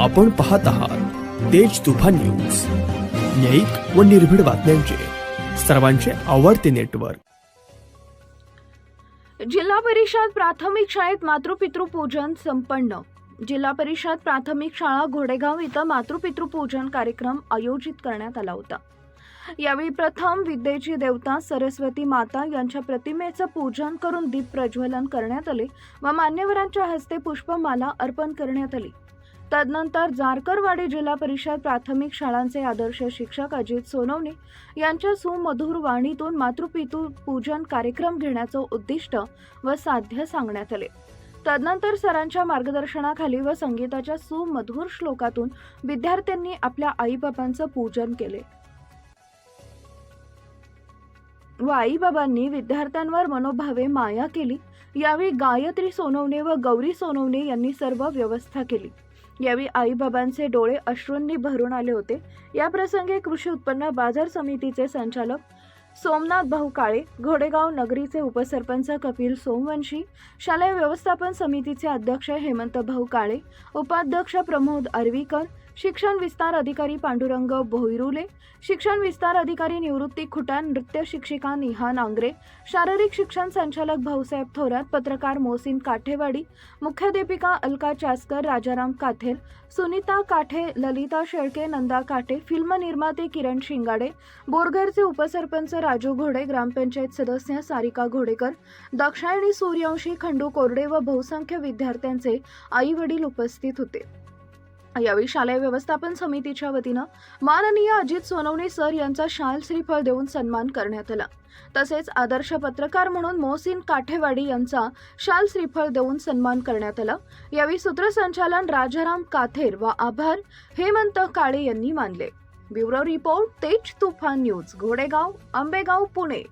आपण पाहत आहात तेज तुफान न्यूज. न्यायिक व निर्भीड बातम्यांचे. सर्वांचे आवडते नेटवर्क. जिल्हा परिषद प्राथमिक शाळेत मातृपितृ पूजन संपन्न. जिल्हा परिषद प्राथमिक शाळा घोडेगाव इथं मातृपितृ पूजन कार्यक्रम आयोजित करण्यात आला होता. यावेळी प्रथम विद्येची देवता सरस्वती माता यांच्या प्रतिमेचं पूजन करून दीप प्रज्वलन करण्यात आले व मान्यवरांच्या हस्ते पुष्पमाला अर्पण करण्यात आली. तदनंतर जारकरवाडी जिल्हा परिषद प्राथमिक शाळांचे आदर्श शिक्षक अजित सोनवणे यांच्या सुमधुर वाणीतून मातृपितृ पूजन कार्यक्रम घेण्याचं उद्दिष्ट व साध्य सांगण्यात आले. तदनंतर सरांच्या मार्गदर्शनाखाली व संगीताच्या सुमधुर श्लोकातून विद्यार्थ्यांनी आपल्या आईबाबांचं पूजन केले. व आईबाबांनी विद्यार्थ्यांवर मनोभावे माया केली. यावेळी गायत्री सोनवणे व गौरी सोनवणे यांनी सर्व व्यवस्था केली. यावेळी आईबाबांचे डोळे अश्रूंनी भरून आले होते. या प्रसंगी कृषी उत्पन्न बाजार समितीचे संचालक सोमनाथ भाऊ काळे घोडेगाव नगरीचे उपसरपंच कपिल सोमवंशी शालेय व्यवस्थापन समितीचे अध्यक्ष हेमंत भाऊ काळे उपाध्यक्ष प्रमोद अरवीकर शिक्षण विस्तार अधिकारी पांडुरंग भोईरुले शिक्षण विस्तार अधिकारी निवृत्ती खुटान नृत्य शिक्षिका निहा नांगरे शारीरिक शिक्षण संचालक भाऊसाहेब थोरात पत्रकार मोहसिन काठेवाडी मुख्याध्यापिका अलका चासकर राजाराम काथेर सुनीता काठे ललिता शेळके नंदा काठे फिल्म निर्माते किरण शिंगाडे बोरघरचे उपसरपंच राजू घोडे ग्रामपंचायत सदस्य सारिका घोडेकर दक्षायणी सूर्यवंशी खंडू कोरडे व बहुसंख्य विद्यार्थ्यांचे आई वडील उपस्थित होते. यावेळी शालेय व्यवस्थापन समितीच्या वतीनं माननीय अजित सोनवणे सर यांचा शाल श्रीफळ देऊन सन्मान करण्यात आला. तसेच आदर्श पत्रकार म्हणून मोहसिन काठेवाडी यांचा शाल श्रीफळ देऊन सन्मान करण्यात आला. यावेळी सूत्रसंचालन राजाराम काथेर व आभार हेमंत काळे यांनी मानले. ब्युरो रिपोर्ट तेज तुफान न्यूज घोडेगाव आंबेगाव पुणे.